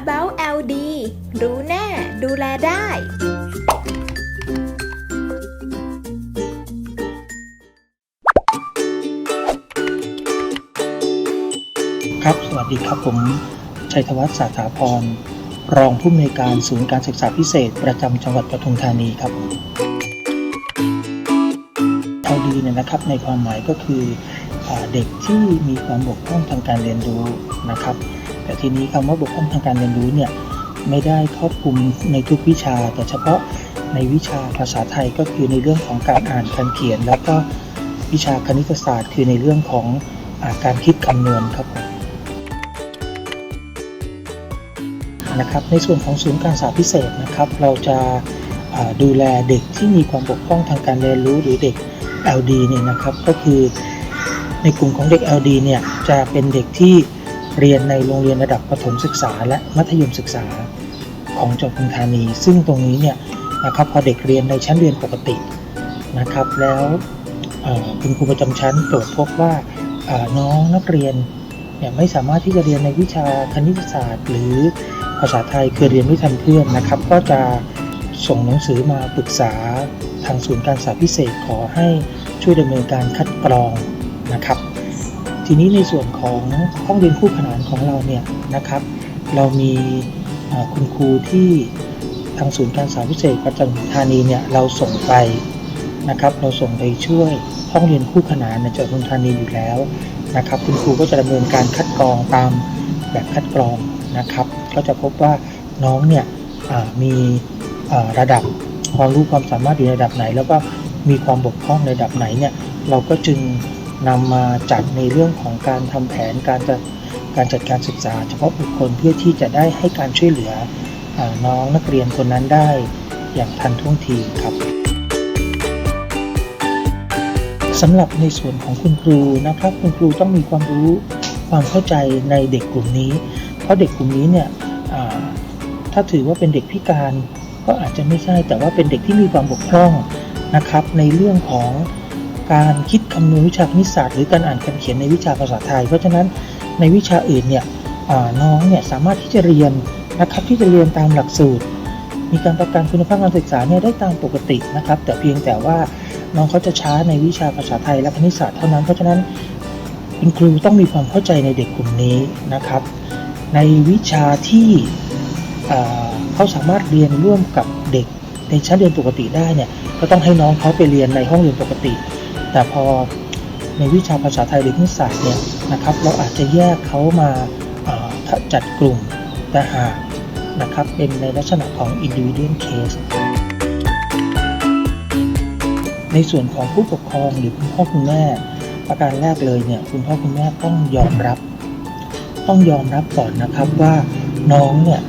about LD รู้แน่ ดูแลได้ ครับ สวัสดีครับผม ชัยธวัฒน์สาถาพร รองผู้อำนวยการศูนย์การศึกษาพิเศษ ประจำจังหวัดปทุมธานีครับเท่าดีเนี่ยนะครับ ในความหมายก็คืออเด็กที่มีความบกพร่องทางการเรียนรู้นะครับ แต่ทีนี้คำว่าบกพร่องทางการเรียนรู้เนี่ยไม่ได้ครอบคลุมในทุกวิชา แต่เฉพาะในวิชาภาษาไทยก็คือในเรื่องของการอ่านการเขียน แล้วก็วิชาคณิตศาสตร์ คือในเรื่องของอาการคิดคำนวณครับผมนะครับในส่วนของศูนย์การศึกษาพิเศษนะครับ เราจะาดูแลเด็กที่มีความบกพร่องทางการเรียนรู้หรือเด็ก LD เนี่ยนะครับก็คือในกลุ่มของเด็ก LD เนี่ยจะเป็นเด็กที่ เรียนในโรงเรียนระดับประถมศึกษาและมัธยมศึกษาของจังหวัดปทุมธานี ซึ่งตรงนี้เนี่ยนะครับพอเด็กเรียนในชั้นเรียนปกตินะครับ แล้วคุณครูประจำชั้นตรวจพบว่าน้องนักเรียนเนี่ยไม่สามารถที่จะเรียนในวิชาคณิตศาสตร์ หรือภาษาไทยคือเรียนไม่ทันเพื่อนนะครับ ก็จะส่งหนังสือมาปรึกษาทางศูนย์การศึกษาพิเศษขอให้ช่วยดำเนินการคัดกรองนะครับ ทีนี้ในส่วนของห้องเรียนคู่ขนานของเราเนี่ยนะครับ เรามีคุณครูที่ทางศูนย์การศึกษาพิเศษประจำธานีเนี่ยเราส่งไปนะครับ เราส่งไปช่วยห้องเรียนคู่ขนานในจังหวัดปทุมธานีอยู่แล้วนะครับ คุณครูก็จะดำเนินการคัดกรองตามแบบคัดกรองนะครับ ก็จะพบว่าน้องเนี่ยมีระดับความรู้ความสามารถอยู่ในระดับไหน แล้วก็มีความบกพร่องในระดับไหนเนี่ยเราก็จึง นำมาจัดในเรื่องของการทำแผนการจัดการจัดการศึกษา เฉพาะบุคคลเพื่อที่จะได้ให้การช่วยเหลืออน้องนักเรียนคนนั้นได้อย่างทันท่วงทีครับสำหรับในส่วนของคุณครูนะครับ คุณครูต้องมีความรู้ความเข้าใจในเด็กกลุ่มนี้ เพราะเด็กกลุ่มนี้เนี่ยถ้าถือว่าเป็นเด็กพิการก็อาจจะไม่ใช่แต่ว่าเป็นเด็กที่มีความบกพร่องนะครับ ในเรื่องของ การคิดคำนวณวิชาคณิตศาสตร์หรือการอ่านการเขียนในวิชาภาษาไทย เพราะฉะนั้นในวิชาอื่นเนี่ยน้องเนี่ยสามารถที่จะเรียนนะครับที่จะเรียนตามหลักสูตร มีการประกันคุณภาพการศึกษาเนี่ยได้ตามปกตินะครับ แต่เพียงแต่ว่าน้องเขาจะช้าในวิชาภาษาไทยและคณิตศาสตร์เท่านั้น เพราะฉะนั้นคุณครูต้องมีความเข้าใจในเด็กกลุ่มนี้นะครับ ในวิชาที่เขาสามารถเรียนร่วมกับเด็กในชั้นเรียนปกติได้เนี่ยก็ต้องให้น้องเขาไปเรียนในห้องเรียนปกติ แต่พอในวิชาภาษาไทยหรือคณิตศาสตร์เนี่ยนะครับเราอาจจะแยกเขามาจัดกลุ่มแต่หากนะครับเป็นในลักษณะของ individual case ในส่วนของผู้ปกครองหรือคุณพ่อคุณแม่ประการแรกเลยเนี่ยคุณพ่อคุณแม่ต้องยอมรับ ต้องยอมรับก่อนนะครับว่าน้องเนี่ย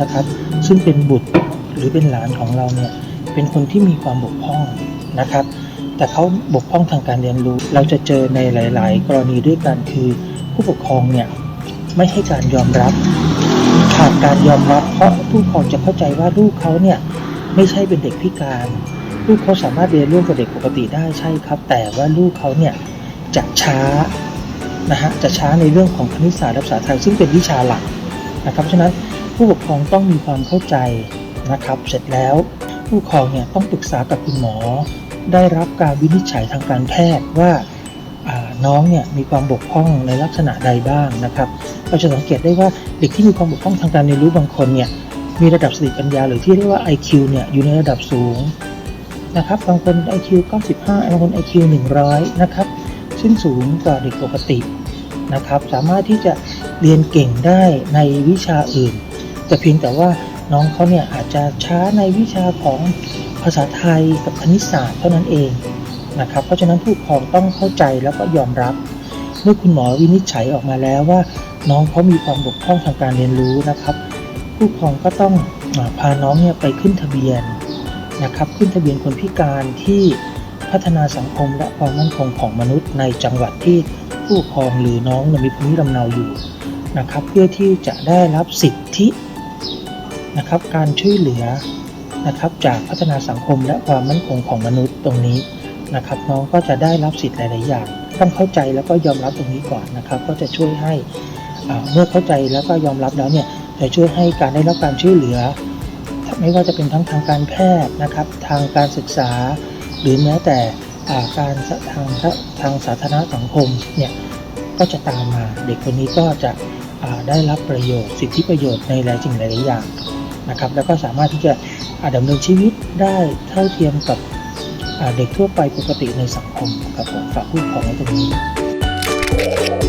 นะครับซึ่งเป็นบุตรหรือเป็นหลานของเราเนี่ยเป็นคนที่มีความบกพร่องนะครับ แต่เขาบกพร่องทางการเรียนรู้ เราจะเจอในหลาย ๆ กรณีด้วยกันคือผู้ปกครองเนี่ยไม่ให้การยอมรับขาดการยอมรับ เพราะผู้ปกครองจะเข้าใจว่าลูกเขาเนี่ยไม่ใช่เป็นเด็กพิการ ลูกเขาสามารถเรียนร่วมกับเด็กปกติได้ใช่ครับ แต่ว่าลูกเขาเนี่ยจะช้านะฮะจะช้าในเรื่องของคณิตศาสตร์และภาษาไทยซึ่งเป็นวิชาหลักนะครับเพราะฉะนั้นผู้ปกครองต้องมีความเข้าใจนะครับ เสร็จแล้วผู้ปกครองเนี่ยต้องปรึกษากับคุณหมอ ได้รับการวินิจฉัยทางการแพทย์ว่าน้องเนี่ยมีความบกพร่องในลักษณะใดบ้างนะครับเราจะสังเกตได้ว่าเด็กที่มีความบกพร่องทางการเรียนรู้บางคนเนี่ยมีระดับสติปัญญาหรือที่เรียกว่า IQ เนี่ยอยู่ในระดับสูงนะครับบางคน IQ 95บางคน IQ 100 นะครับซึ่งสูงกว่าเด็กปกตินะครับ สามารถที่จะเรียนเก่งได้ในวิชาอื่น แต่เพียงแต่ว่า น้องเขาเนี่ยอาจจะช้าในวิชาของภาษาไทยกับคณิตศาสตร์เท่านั้นเองนะครับ เพราะฉะนั้นผู้ปกครองต้องเข้าใจแล้วก็ยอมรับ เมื่อคุณหมอวินิจฉัยออกมาแล้วว่า น้องเขามีความบกพร่องทางการเรียนรู้นะครับ ผู้ปกครองก็ต้องพาน้องเนี่ยไปขึ้นทะเบียนนะครับ ขึ้นทะเบียนคนพิการที่พัฒนาสังคมและความมั่นคงของมนุษย์ในจังหวัดที่ผู้ปกครองหรือน้องมีภูมิลำเนาอยู่นะครับ เพื่อที่จะได้รับสิทธิ นะครับ การช่วยเหลือนะครับจากพัฒนาสังคมและความมั่นคงของมนุษย์ตรงนี้นะครับน้องก็จะได้รับสิทธิ์หลาย ๆ อย่าง ต้องเข้าใจแล้วก็ยอมรับตรงนี้ก่อนนะครับ ก็จะช่วยให้เมื่อเข้าใจแล้วก็ยอมรับแล้วเนี่ยจะช่วยให้การได้รับการช่วยเหลือ ไม่ว่าจะเป็นทั้งทางการแพทย์นะครับ ทางการศึกษา หรือแม้แต่การทางทางสาธารณสังคมเนี่ยก็จะตามมาเด็กคนนี้ก็จะได้รับประโยชน์สิทธิประโยชน์ในหลายสิ่งหลายอย่าง นะครับแล้วก็สามารถที่จะอ่าดำเนินชีวิตได้เท่าเทียมกับเด็กทั่วไปปกติในสังคมครับผมฝากผู้ปกครองไว้ตรงนี้